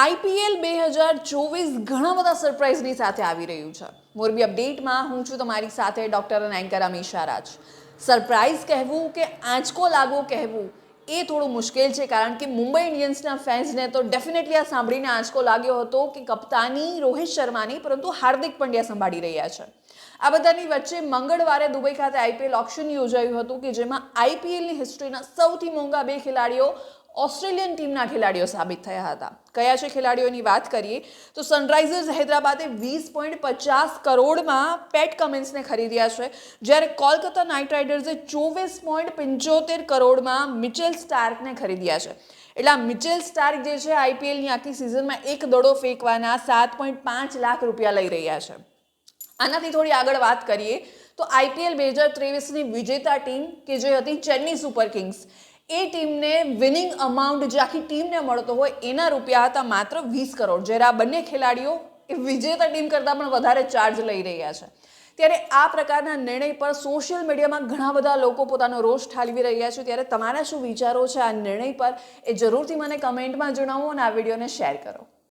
IPL બે હજાર ચોવીસ ઘણા બધા સરપ્રાઇઝની સાથે આવી રહ્યું છે. મોરબી અપડેટમાં હું છું તમારી સાથે ડૉક્ટર અને એન્કર અમીશા રાજ. સરપ્રાઇઝ કહેવું કે આંચકો લાગવો કહેવું એ થોડું મુશ્કેલ છે કારણ કે મુંબઈ ઇન્ડિયન્સના ફેન્સને તો ડેફિનેટલી આ સાંભળીને આંચકો લાગ્યો હતો કે કપ્તાની રોહિત શર્માની, પરંતુ હાર્દિક પંડ્યા સંભાળી રહ્યા છે. આ બધાની વચ્ચે મંગળવારે દુબઈ ખાતે આઈપીએલ ઓક્શન યોજાયું હતું કે જેમાં આઈપીએલની હિસ્ટ્રીના સૌથી મોંઘા બે ખેલાડીઓ ઓસ્ટ્રેલિયન ટીમના ખેલાડીઓ સાબિત થયા હતા. કયા છે ખેલાડીઓની વાત કરીએ, તો સનરાઇઝર્સ હૈદરાબાદે વીસ પોઈન્ટ પચાસ કરોડમાં પેટ કમિન્સને ખરીદ્યા છે. જ્યારે કોલકાતા નાઇટ રાઇડર્સે ચોવીસ પોઈન્ટ પંચોતેર કરોડમાં મિચેલ સ્ટાર્કને ખરીદ્યા છે. એટલે મિચેલ સ્ટાર્ક જે છે આઈપીએલની આખી સિઝનમાં એક દડો ફેંકવાના સાત પોઈન્ટ પાંચ લાખ રૂપિયા લઈ રહ્યા છે. આનાથી થોડી આગળ વાત કરીએ, તો આઈપીએલ બે હજાર ત્રેવીસની વિજેતા ટીમ કે જે હતી ચેન્નઈ સુપર કિંગ્સ એ ટીમને વિનિંગ અમાઉન્ટ જે આખી ટીમને મળતો હોય, એના રૂપિયા હતા માત્ર વીસ કરોડ. જ્યારે આ બંને ખેલાડીઓ એ વિજેતા ટીમ કરતાં પણ વધારે ચાર્જ લઈ રહ્યા છે. ત્યારે આ પ્રકારના નિર્ણય પર સોશિયલ મીડિયામાં ઘણા બધા લોકો પોતાનો રોષ ઠાલવી રહ્યા છે. ત્યારે તમારા શું વિચારો છે આ નિર્ણય પર? એ જરૂરથી મને કમેન્ટમાં જણાવો અને આ વિડીયોને શેર કરો.